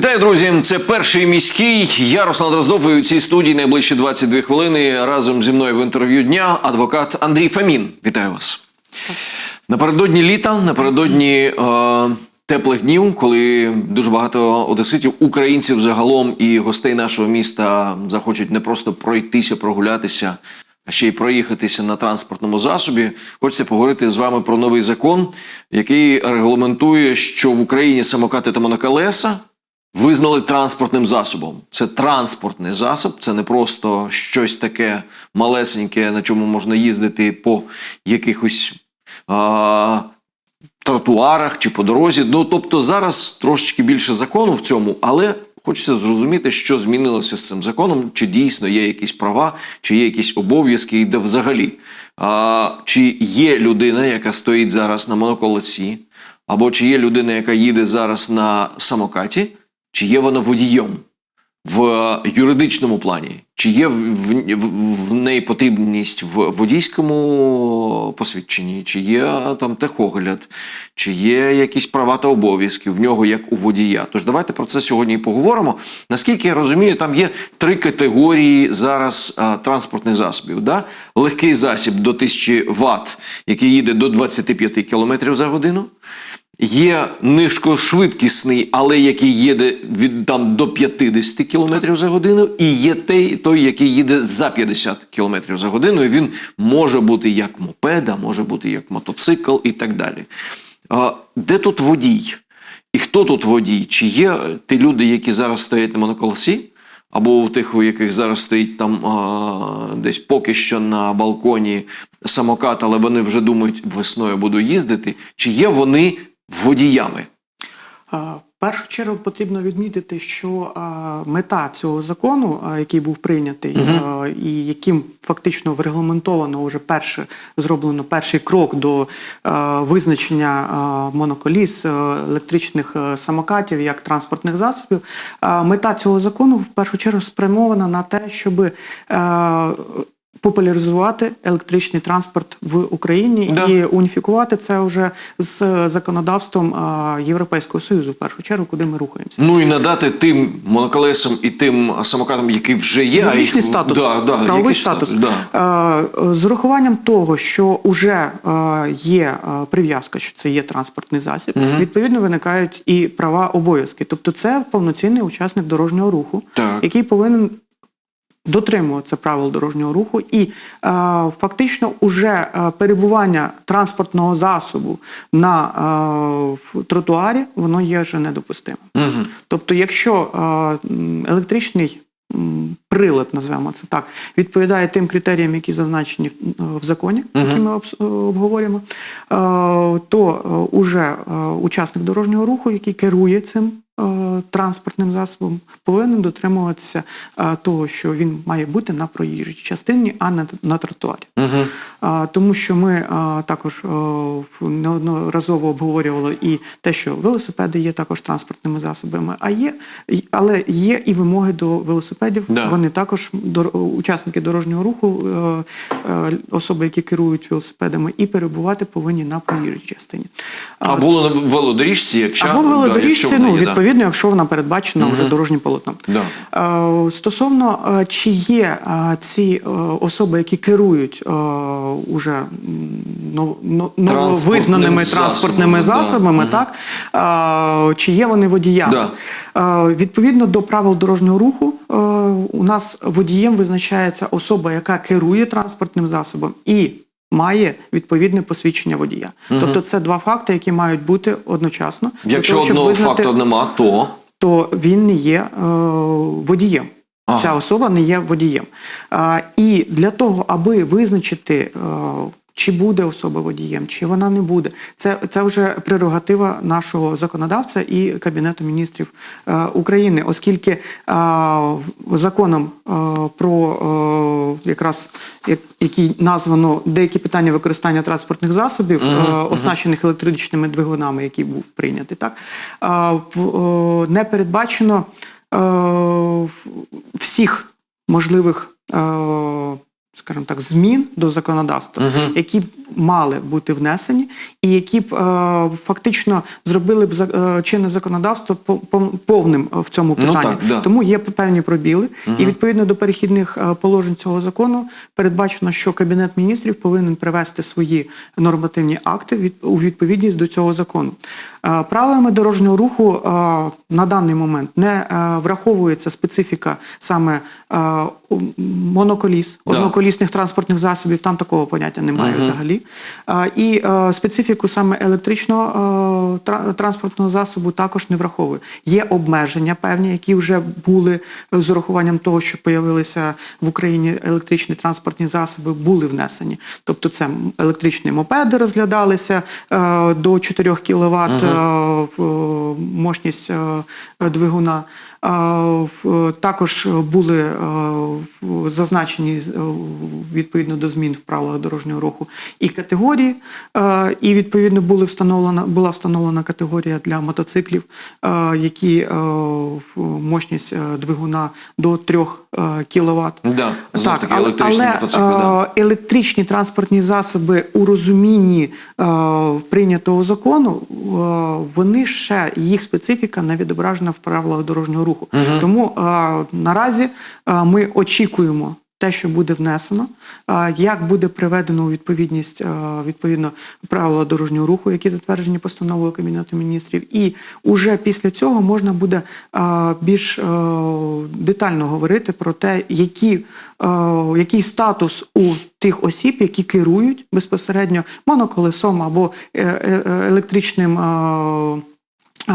Вітаю, друзі! Це перший міський. Я Руслан Дроздов і у цій студії найближчі 22 хвилини разом зі мною в інтерв'ю дня адвокат Андрій Фамін. Вітаю вас. Напередодні літа, напередодні е, теплих днів, коли дуже багато одеситів, українців загалом і гостей нашого міста захочуть не просто пройтися, прогулятися, а ще й проїхатися на транспортному засобі. Хочеться поговорити з вами про новий закон, який регламентує, що в Україні самокати та моноколеса визнали транспортним засобом. Це транспортний засіб, це не просто щось таке малесеньке, на чому можна їздити по якихось а, тротуарах чи по дорозі. Ну тобто зараз трошечки більше закону в цьому, але хочеться зрозуміти, що змінилося з цим законом, чи дійсно є якісь права, чи є якісь обов'язки, і де взагалі. А, чи є людина, яка стоїть зараз на моноколесі, або чи є людина, яка їде зараз на самокаті, чи є вона водієм в юридичному плані, чи є в, в, в- неї потрібність в водійському посвідченні, чи є там техогляд, чи є якісь права та обов'язки в нього як у водія. Тож давайте про це сьогодні і поговоримо. Наскільки я розумію, там є три категорії зараз а, транспортних засобів. Да? Легкий засіб до 1000 Вт, який їде до 25 км за годину. Є низькошвидкісний, але який їде від там до 50 км за годину, і є той, той, який їде за 50 км за годину. І він може бути як мопеда, може бути як мотоцикл і так далі. А, де тут водій? І хто тут водій? Чи є ті люди, які зараз стоять на моноколесі? Або у тих, у яких зараз стоїть там а, десь поки що на балконі самокат, але вони вже думають, весною буду їздити. Чи є вони водіями? В першу чергу потрібно відмітити, що а, мета цього закону, а, який був прийнятий, а, і яким фактично врегламентовано вже перше зроблено перший крок до а, визначення а, моноколіс, а, електричних а, самокатів як транспортних засобів. А, Мета цього закону в першу чергу спрямована на те, щоб популяризувати електричний транспорт в Україні Да. і уніфікувати це вже з законодавством Європейського Союзу, в першу чергу, куди ми рухаємося. Ну і надати тим моноколесам і тим самокатам, які вже є, Юридичний статус, Да, да, правовий якийсь статус. Да. З урахуванням того, що вже є прив'язка, що це є транспортний засіб, відповідно виникають і права обов'язки. Тобто це повноцінний учасник дорожнього руху, Так. який повинен дотримуватися правил дорожнього руху, і е, фактично уже е, перебування транспортного засобу на е, в тротуарі воно є вже недопустимим. Угу. Тобто, якщо е, електричний прилад, називаємо це так, відповідає тим критеріям, які зазначені в, е, законі, які ми е, обговорюємо, е, то уже учасник дорожнього руху, який керує цим. Транспортним засобом повинен дотримуватися того, що він має бути на проїжджій частині, а не на тротуарі. А, Тому що ми також неодноразово обговорювали і те, що велосипеди є також транспортними засобами, а є, але є і вимоги до велосипедів. Вони також дор- учасники дорожнього руху, е, е, особи, які керують велосипедами, і перебувати повинні на проїжджій частині. А, Або на велодоріжці, якщо або да, велодоріжці, якщо ну відповідно, якщо вона передбачена вже дорожнім полотном. Да. Е, Стосовно чи є ці особи, які керують уже нововизнаними транспортними засобами, так чи є вони водіями? Відповідно до правил дорожнього руху, е, у нас водієм визначається особа, яка керує транспортним засобом і має відповідне посвідчення водія. Тобто це два факти, які мають бути одночасно. Якщо того, одного визнати- факту нема, то то він не є е, водієм. Ага. Ця особа не є водієм. І для того, аби визначити, е, чи буде особа водієм, чи вона не буде, це, це вже прерогатива нашого законодавця і Кабінету міністрів е, України, оскільки е, законом е, про е, якраз як- який названо деякі питання використання транспортних засобів, е, оснащених електричними двигунами, який був прийнятий, так? Е, е, не передбачено е, всіх можливих, е, скажімо так, змін до законодавства, які мали бути внесені, і які б е, фактично зробили б е, чинне законодавство по- по- повним е, в цьому Ну, питанні. так, да. Тому є певні пробіли, і відповідно до перехідних положень цього закону передбачено, що кабінет міністрів повинен привести свої нормативні акти у відповідність до цього закону. Правилами дорожнього руху на даний момент не враховується специфіка саме моноколіс, Да. одноколісних транспортних засобів. Там такого поняття немає взагалі. Е, І е, специфіку саме електричного е, транспортного засобу також не враховує. Є обмеження певні, які вже були з урахуванням того, що появилися в Україні електричні транспортні засоби, були внесені. Тобто це електричні мопеди розглядалися е, до 4 кВт е, мощність е, двигуна. Е, Також були е, зазначені е, відповідно до змін в правилах дорожнього руху і категорії, е, і відповідно були встановлена була встановлена категорія для мотоциклів, е, які е, мощність е, двигуна до 3 кВт. Да, таки але, електричні але, да. е, електричні транспортні засоби у розумінні е, прийнятого закону, е, вони ще їх специфіка не відображена в правилах дорожнього руху. Тому е, наразі е, ми очікуємо. Те, що буде внесено, як буде приведено у відповідність відповідно правила дорожнього руху, які затверджені постановою Кабінету міністрів, і уже після цього можна буде більш детально говорити про те, які, який статус у тих осіб, які керують безпосередньо моноколесом або е, е, е, електричним. Е,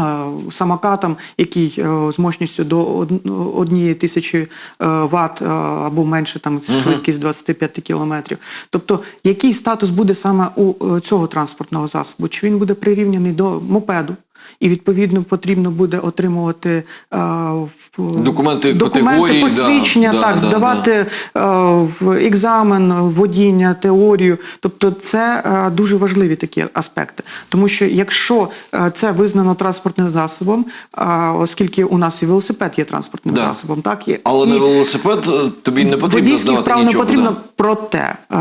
Самокатом, який е, з мощністю до од- однієї тисячі е, ватт або менше там швидкість 25 кілометрів. Тобто, який статус буде саме у цього транспортного засобу? Чи він буде прирівняний до мопеду? І відповідно потрібно буде отримувати е, в- Документи документи посвідчення, да, так, да, здавати е, в екзамен, водіння, теорію. Тобто це е, дуже важливі такі аспекти. Тому що якщо е, це визнано транспортним засобом, е, оскільки у нас і велосипед є транспортним Да. засобом, так і, Але і на велосипед е, тобі не потрібно здавати прав не потрібно. да. Проте е,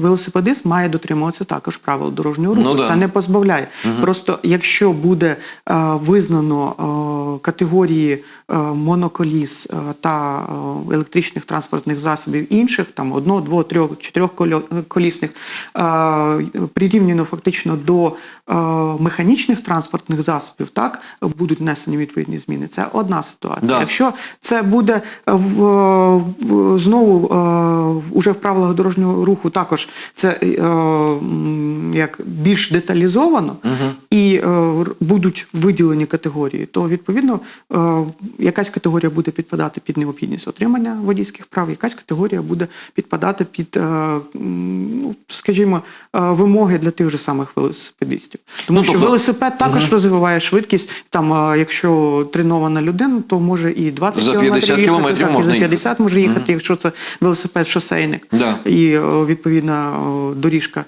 велосипедист має дотримуватися також правил дорожнього руху. Ну да. Це не позбавляє. Просто якщо буде е, визнано е, категорії е, моноколіс та електричних транспортних засобів інших, там одно, дво, трьох, чотирьох колісних, прирівняно фактично до механічних транспортних засобів, так будуть внесені відповідні зміни. Це одна ситуація. Да. Якщо це буде е, в, в- знову е, уже в правилах дорожнього руху, також це е, як більш деталізовано і е, будуть виділені категорії, то відповідно е, якась категорія буде підпадати під необхідність отримання водійських прав, якась категорія буде підпадати під, е, ну, скажімо, е, вимоги для тих же самих велосипедистів. Тому Ну, що тобто- велосипед також розвиває швидкість. Там, якщо тренована людина, то може і 20 За 50 кілометрів їхати, кілометрів так, і можна за їхати. 50 може їхати, якщо це велосипед шосейник Да. і відповідна доріжка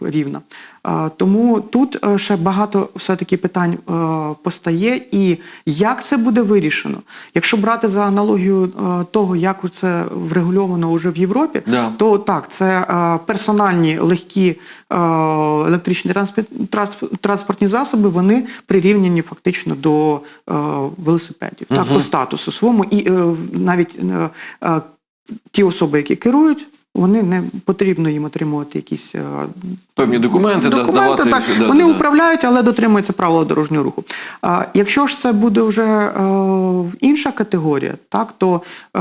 рівна. Е, Тому тут е, ще багато все-таки питань е, постає, і як це буде вирішено? Якщо брати за аналогію е, того, як це врегульовано вже в Європі, Да. то так, це е, персональні легкі е, електричні транспортні засоби, вони прирівняні фактично до е, велосипедів, так, по статусу своєму, і е, навіть е, е, ті особи, які керують. Вони не потрібно їм отримувати якісь е, Певні документи, да, здавати. так, да, вони да, управляють, але дотримуються правила дорожнього руху. А, якщо ж це буде вже е, інша категорія, так то е,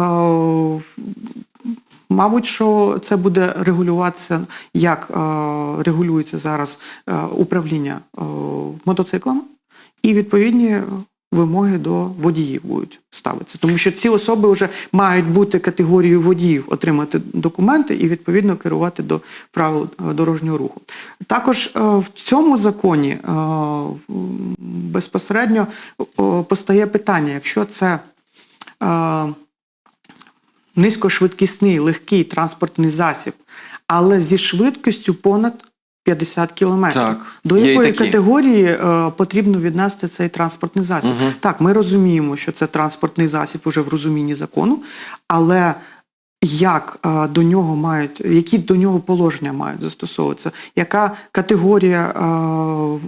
Мабуть, що це буде регулюватися, як е, регулюється зараз е, управління е, мотоциклами, і відповідні вимоги до водіїв будуть ставитися. Тому що ці особи вже мають бути категорією водіїв, отримати документи і відповідно керувати до правил е, дорожнього руху. Також е, в цьому законі е, безпосередньо постає питання, якщо це. низькошвидкісний легкий транспортний засіб, але зі швидкістю понад 50 кілометрів. Так, До якої категорії е, потрібно віднести цей транспортний засіб? Так, ми розуміємо, що це транспортний засіб уже в розумінні закону, але як е, до нього мають, які до нього положення мають застосовуватися, яка категорія е,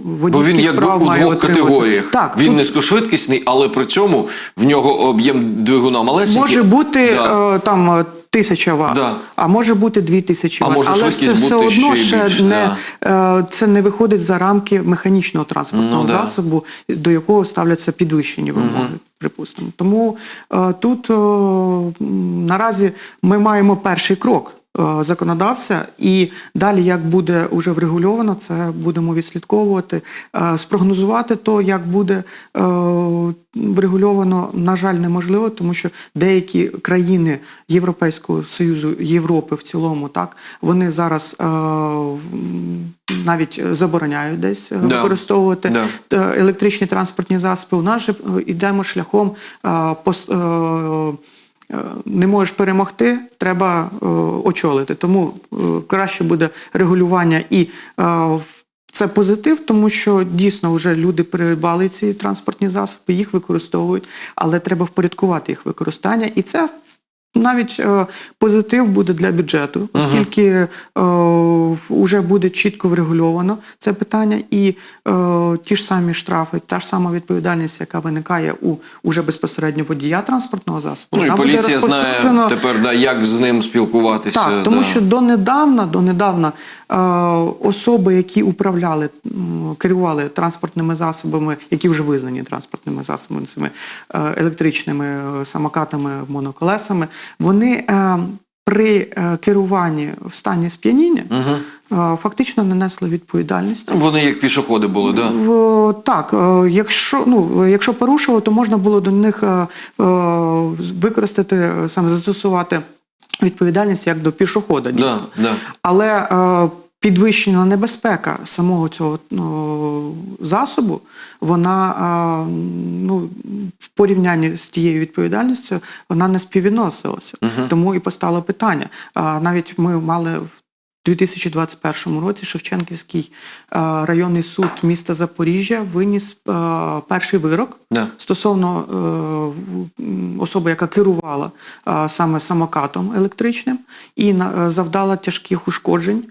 водійських Бо він як прав у має двох отримуватися. категоріях. Так, він тут низькошвидкісний, але при цьому в нього об'єм двигуна малесенький. може бути Да. е, там е, тисяча ватт, Да. а може бути дві тисячі може Але це все одно ще більше, не да. це не виходить за рамки механічного транспортного Ну, да. засобу, до якого ставляться підвищені вимоги. Припустимо, тому е, тут е, наразі ми маємо перший крок е, законодавця, і далі, як буде уже врегульовано, це будемо відслідковувати, Е, спрогнозувати то, як буде е, врегульовано, на жаль, неможливо, тому що деякі країни Європейського союзу, Європи в цілому, так вони зараз е, навіть забороняють десь е, Да. використовувати Да. електричні транспортні засоби. У нас же е, йдемо шляхом е, е, е, не можеш перемогти, треба е, очолити. Тому е, краще буде регулювання і е, це позитив, тому що дійсно вже люди придбали ці транспортні засоби, їх використовують, але треба впорядкувати їх використання, і це. Навіть е, позитив буде для бюджету, оскільки е, вже буде чітко врегульовано це питання, і е, ті ж самі штрафи, та ж сама відповідальність, яка виникає у уже безпосередньо водія транспортного засобу, Ну і поліція знає тепер, да, як з ним спілкуватися. так, тому да. що донедавна, донедавна е, особи, які управляли, керували транспортними засобами, які вже визнані транспортними засобами, цими е, електричними е, самокатами, моноколесами, вони е, при е, керуванні в стані сп'яніння е, фактично не несли відповідальність. Вони як пішоходи були, да? В, так, якщо, ну, якщо порушили, то можна було до них е, е, використати, саме застосувати відповідальність як до пішохода, дійсно. Да, да. Але е, підвищена небезпека самого цього ну, засобу, вона ну, в порівнянні з тією відповідальністю вона не співвідносилася. Тому і постало питання. Навіть ми мали в 2021 році Шевченківський е, районний суд міста Запоріжжя виніс е, перший вирок Да. стосовно е, особи, яка керувала саме самокатом електричним і завдала тяжких ушкоджень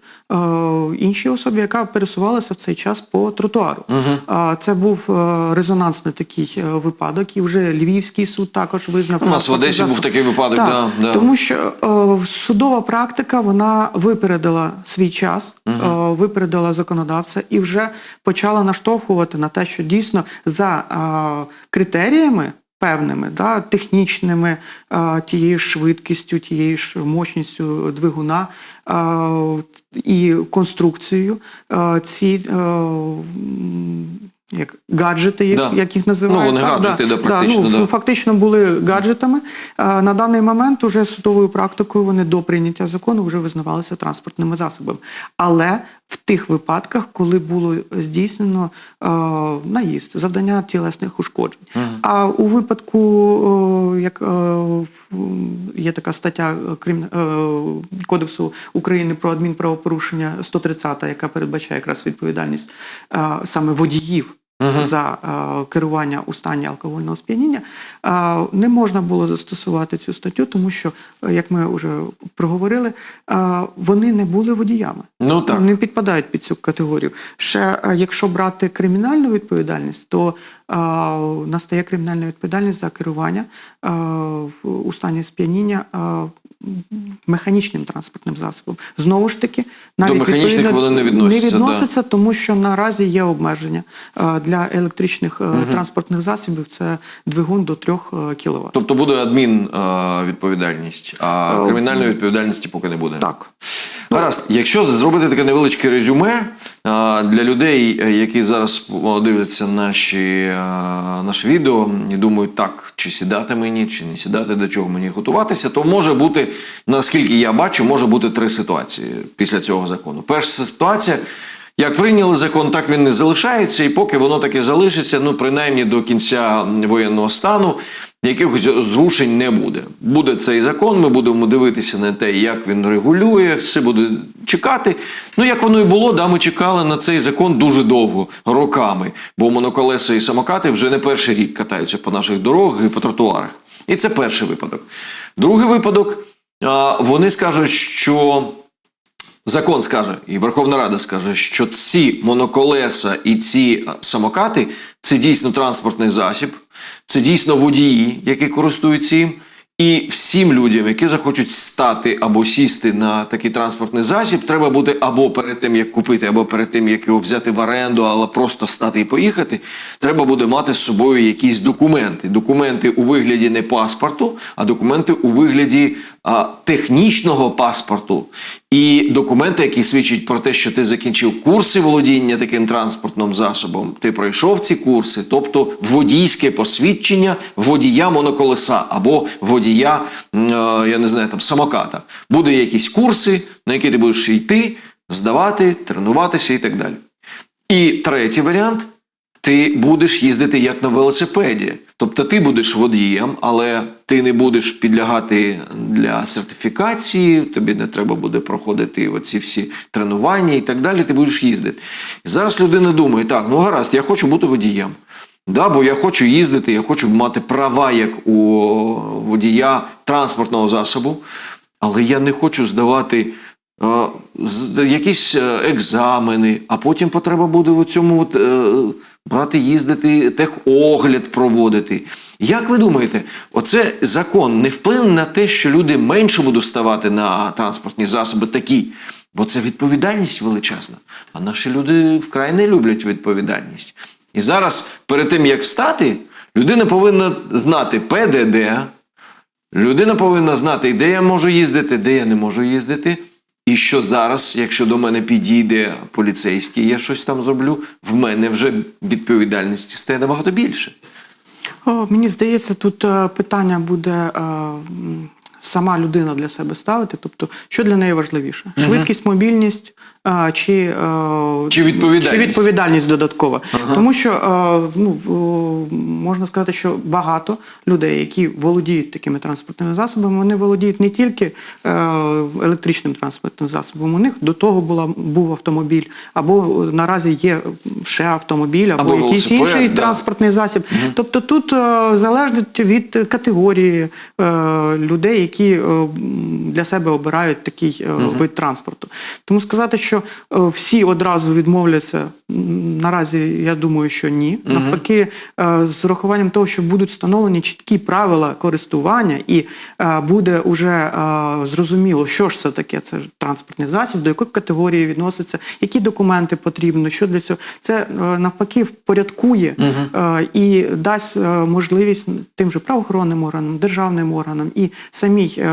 іншій особі, яка пересувалася в цей час по тротуару. Е, Це був резонансний такий випадок, і вже Львівський суд також визнав. У нас в Одесі був такий випадок, Так, да, да. Тому що судова практика вона випередила свій час, угу. випередила законодавця і вже почала наштовхувати на те, що дійсно за е, критеріями. Певними, да, технічними, е, тією ж швидкістю, тією ж мощністю двигуна і конструкцією, ці як гаджети, як, Да. як їх називають. Ну, вони так, гаджети, да, практично, ну, да. фактично були гаджетами. Е, На даний момент уже судовою практикою вони до прийняття закону вже визнавалися транспортними засобами. Але в тих випадках, коли було здійснено е, наїзд, завдання тілесних ушкоджень. А у випадку, е, як е, є така стаття Крим, е, Кодексу України про адмінправопорушення 130, яка передбачає якраз відповідальність е, саме водіїв за е, керування у стані алкогольного сп'яніння, е, не можна було застосувати цю статтю, тому що, е, як ми вже проговорили, е, вони не були водіями. Ну так. Не підпадають під цю категорію. Ще е, якщо брати кримінальну відповідальність, то е, настає кримінальна відповідальність за керування е, в- у стані сп'яніння е, механічним транспортним засобом. Знову ж таки, навіть до механічних вони не відносяться, Не да. відносяться, тому що наразі є обмеження е, для електричних угу. транспортних засобів. Це двигун до 3 кВт. Тобто буде адмін е, відповідальність, а Е, кримінальної відповідальності поки не буде. Так. Гаразд, якщо зробити таке невеличке резюме для людей, е, які зараз дивляться наші, е, наше відео і думають, так, чи сідати мені, чи не сідати, до чого мені готуватися, то може бути, наскільки я бачу, може бути три ситуації після цього закону. Перша ситуація. Як прийняли закон, так він не залишається, і поки воно таки залишиться, ну принаймні до кінця воєнного стану, якихось зрушень не буде. Буде цей закон, ми будемо дивитися на те, як він регулює, все буде чекати. Ну, як воно і було, да, ми чекали на цей закон дуже довго, роками, бо моноколеса і самокати вже не перший рік катаються по наших дорогах і по тротуарах. І це перший випадок. Другий випадок. вони скажуть, що закон скаже, і Верховна Рада скаже, що ці моноколеса і ці самокати це дійсно транспортний засіб, це дійсно водії, які користуються їм. І всім людям, які захочуть стати або сісти на такий транспортний засіб, треба буде або перед тим, як купити, або перед тим, як його взяти в оренду, але просто стати і поїхати, треба буде мати з собою якісь документи. Документи у вигляді не паспорту, а документи у вигляді а, технічного паспорту. І документи, які свідчать про те, що ти закінчив курси володіння таким транспортним засобом, ти пройшов ці курси, тобто водійське посвідчення водія моноколеса або водія, е, я не знаю, там самоката. Буде якісь курси, на які ти будеш йти, здавати, тренуватися і так далі. І третій варіант ти будеш їздити як на велосипеді. Тобто ти будеш водієм, але ти не будеш підлягати для сертифікації, тобі не треба буде проходити оці всі тренування і так далі. Ти будеш їздити. І зараз людина думає: так, ну гаразд, я хочу бути водієм. Да, бо я хочу їздити, я хочу мати права як у водія транспортного засобу, але я не хочу здавати якісь е, екзамени, а потім потреба буде в цьому от, е, брати, їздити, техогляд проводити. Як ви думаєте, оце закон не вплине на те, що люди менше будуть ставати на транспортні засоби такі? Бо це відповідальність величезна. А наші люди вкрай не люблять відповідальність. І зараз, перед тим як встати, людина повинна знати ПДД, Людина повинна знати, де я можу їздити, де я не можу їздити. І що зараз, якщо до мене підійде поліцейський, я щось там зроблю, в мене вже відповідальності стає набагато більше. О, мені здається, тут е, питання буде е, сама людина для себе ставити. Тобто, що для неї важливіше? Швидкість, мобільність чи, е, Чи відповідальність? чи відповідальність додаткова. Тому що е, ну, можна сказати, що багато людей, які володіють такими транспортними засобами, вони володіють не тільки е, електричним транспортним засобом. У них до того була був автомобіль, або наразі є ще автомобіль, або, Або якийсь інший да. транспортний засіб. Тобто тут залежить від категорії людей, які для себе обирають такий е, вид транспорту. Тому сказати, що е, всі одразу відмовляться, наразі я думаю, що ні. Навпаки, е, з урахуванням того, що будуть встановлені чіткі правила користування, і е, буде уже зрозуміло, що ж це таке, це транспортний засіб, до якої категорії відноситься, які документи потрібно, що для цього. Це навпаки впорядкує е, і дасть можливість тим же правоохоронним органам, державним органам і самій.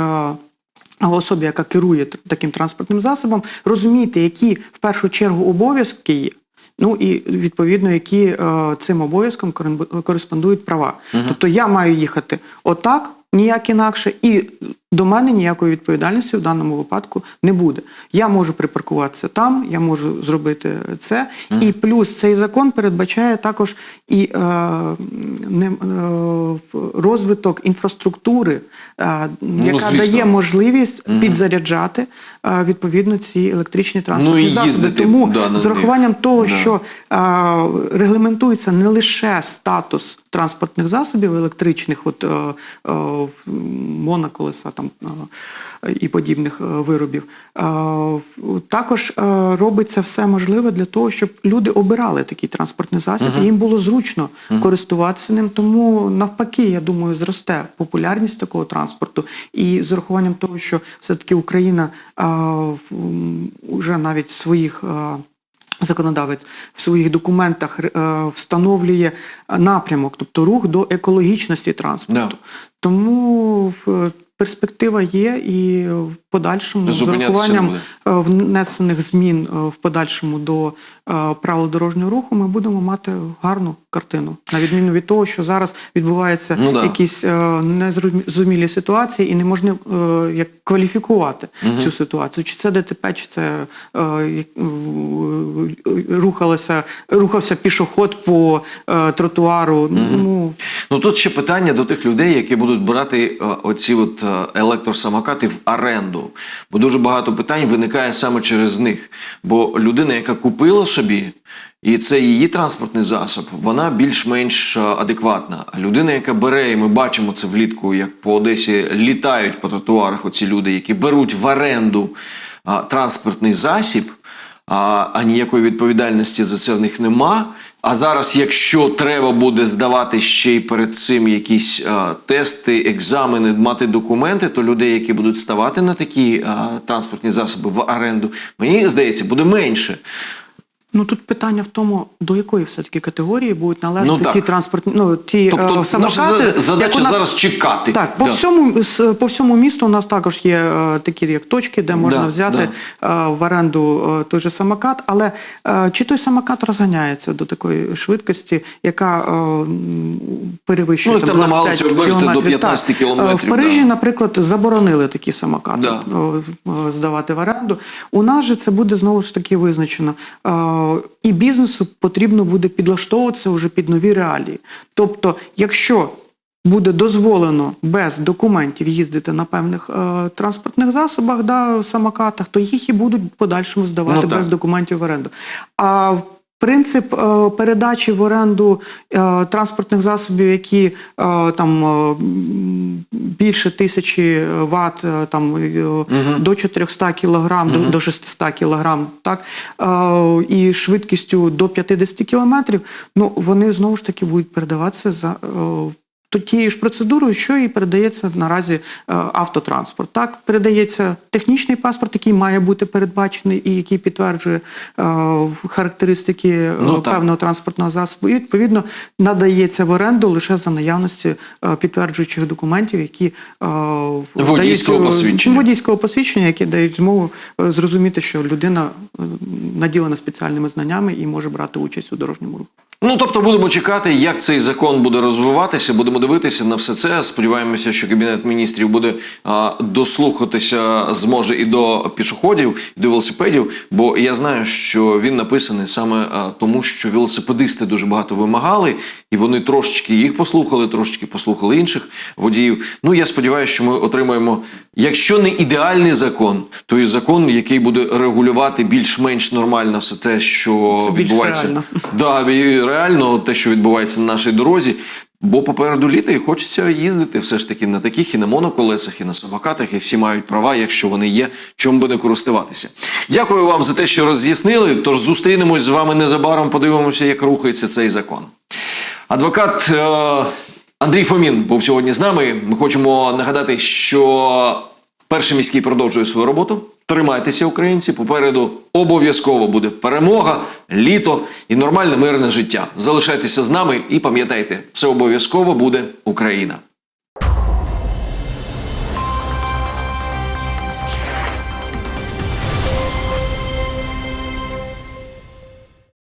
Е, Особі, яка керує таким транспортним засобом, розуміти, які в першу чергу обов'язки є, ну і відповідно, які е, цим обов'язком корен- кореспондують права. Тобто я маю їхати отак, ніяк інакше, і до мене ніякої відповідальності в даному випадку не буде. Я можу припаркуватися там, я можу зробити це. І плюс цей закон передбачає також і е, не, е, розвиток інфраструктури, е, яка Ну, дає можливість підзаряджати е, відповідно ці електричні транспортні Ну, засоби. їздити, Тому да, з урахуванням того, Да. що е, регламентується не лише статус транспортних засобів електричних, от е, е, моноколеса там е, і подібних е, виробів, е, також робиться все можливе для того, щоб люди обирали такий транспортний засіб, і їм було зручно користуватися ним. Тому навпаки, я думаю, зросте популярність такого транспорту. І з урахуванням того, що все-таки Україна е, в- м, уже навіть своїх. Законодавець в своїх документах е, встановлює напрямок, тобто рух до екологічності транспорту. Да. Тому перспектива є, і в подальшому з урахуванням е, внесених змін е, в подальшому до е, правил дорожнього руху ми будемо мати гарну картину, на відміну від того, що зараз відбуваються Ну да. якісь незрозумілі ситуації, і не можна як кваліфікувати цю ситуацію. Чи це ДТП, чи це рухалося, рухався пішоход по тротуару. Ну Ну тут ще питання до тих людей, які будуть брати оці от електросамокати в оренду. Бо дуже багато питань виникає саме через них. Бо людина, яка купила собі, і це її транспортний засіб, вона більш-менш е, адекватна. А людина, яка бере, і ми бачимо це влітку, як по Одесі літають по тротуарах оці люди, які беруть в оренду транспортний засіб, а, а ніякої відповідальності за це в них нема. А зараз, якщо треба буде здавати ще й перед цим якісь а, тести, екзамени, мати документи, то людей, які будуть ставати на такі а, транспортні засоби в оренду, мені здається, буде менше. Ну тут питання в тому, до якої все-таки категорії будуть належати Ну, так. ті транспортні, ну ті Тобто, е, самокати. за- задача нас- зараз чекати. Так, по Да. всьому по всьому місту у нас також є е, такі як точки, де можна Да, взяти е, в оренду е, той же самокат. Але е, чи той самокат розганяється до такої швидкості, яка е, перевищує Ну, і там 25 намагалися обмежити до кілометрів? 15 Так. кілометрів, Е, В Парижі, да. наприклад, заборонили такі самокати Да. е, здавати в оренду. У нас же це буде знову ж таки визначено. Е, І бізнесу потрібно буде підлаштовуватися вже під нові реалії. Тобто, якщо буде дозволено без документів їздити на певних е, транспортних засобах, да, самокатах, то їх і будуть подальшому здавати Ну, без документів в оренду. А Принцип е, передачі в оренду е, транспортних засобів, які е, там більше тисячі ватт, е, там угу. до 400 кілограм, до, до 600 кілограм, так і швидкістю до 50 кілометрів, ну вони знову ж таки будуть передаватися за. То тією ж процедурою, що і передається наразі е, автотранспорт. Так, передається технічний паспорт, який має бути передбачений і який підтверджує е, характеристики е, Ну, так. певного транспортного засобу. І відповідно надається в оренду лише за наявності підтверджуючих документів, які Водійського дають, посвідчення. водійського посвідчення, які дають змогу зрозуміти, що людина наділена спеціальними знаннями і може брати участь у дорожньому руху. Ну тобто будемо чекати, як цей закон буде розвиватися. Будемо дивитися на все це. Сподіваємося, що кабінет міністрів буде а, дослухатися, зможе і до пішоходів, і до велосипедів. Бо я знаю, що він написаний саме а, тому, що велосипедисти дуже багато вимагали, і вони трошечки їх послухали, трошечки послухали інших водіїв. Ну я сподіваюся, що ми отримаємо, якщо не ідеальний закон, то і закон, який буде регулювати більш-менш нормально все те, що Це більш відбувається. реально. Да, реально те, що відбувається на нашій дорозі. Бо попереду літа і хочеться їздити все ж таки на таких і на моноколесах, і на самокатах, і всі мають права, якщо вони є, чим би не користуватися. Дякую вам за те, що роз'яснили. Тож зустрінемось з вами незабаром, подивимося, як рухається цей закон. Адвокат е, Андрій Фомін був сьогодні з нами. Ми хочемо нагадати, що перший міський продовжує свою роботу. Тримайтеся, українці. Попереду обов'язково буде перемога, літо і нормальне мирне життя. Залишайтеся з нами і пам'ятайте, все обов'язково буде Україна.